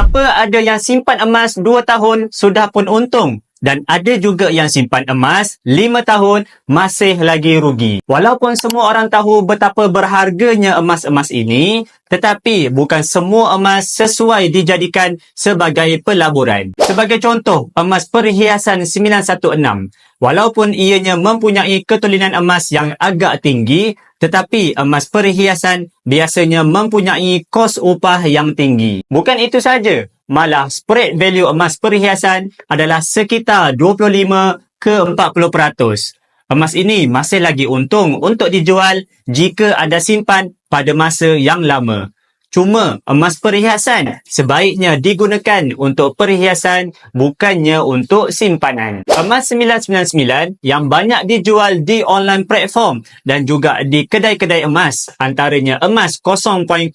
Kenapa ada yang simpan emas 2 tahun sudah pun untung? Dan ada juga yang simpan emas 5 tahun masih lagi rugi. Walaupun semua orang tahu betapa berharganya emas-emas ini, tetapi bukan semua emas sesuai dijadikan sebagai pelaburan. Sebagai contoh, emas perhiasan 916. Walaupun ianya mempunyai ketulinan emas yang agak tinggi, tetapi emas perhiasan biasanya mempunyai kos upah yang tinggi. Bukan itu saja, malah spread value emas perhiasan adalah sekitar 25 ke 40%. Emas ini masih lagi untung untuk dijual jika ada simpan pada masa yang lama. Cuma emas perhiasan sebaiknya digunakan untuk perhiasan bukannya untuk simpanan. Emas 999 yang banyak dijual di online platform dan juga di kedai-kedai emas antaranya emas 0.001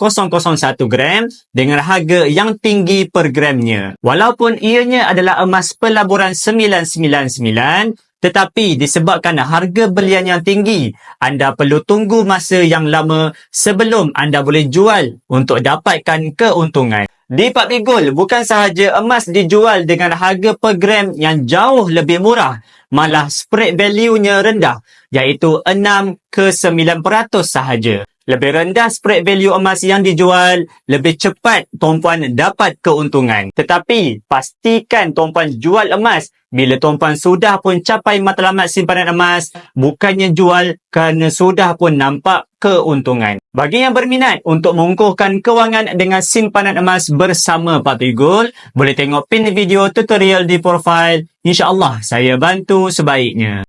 gram dengan harga yang tinggi per gramnya. Walaupun ianya adalah emas pelaburan 999 tetapi disebabkan harga belian yang tinggi, anda perlu tunggu masa yang lama sebelum anda boleh jual untuk dapatkan keuntungan. Di Pak Gold, bukan sahaja emas dijual dengan harga per gram yang jauh lebih murah, malah spread value-nya rendah, iaitu 6 ke 9% sahaja. Lebih rendah spread value emas yang dijual, lebih cepat tuan-puan dapat keuntungan. Tetapi, pastikan tuan-puan jual emas bila tuan-puan sudah pun capai matlamat simpanan emas, bukannya jual kerana sudah pun nampak keuntungan. Bagi yang berminat untuk mengukuhkan kewangan dengan simpanan emas bersama Pak Gold, boleh tengok pin video tutorial di profil. InsyaAllah saya bantu sebaiknya.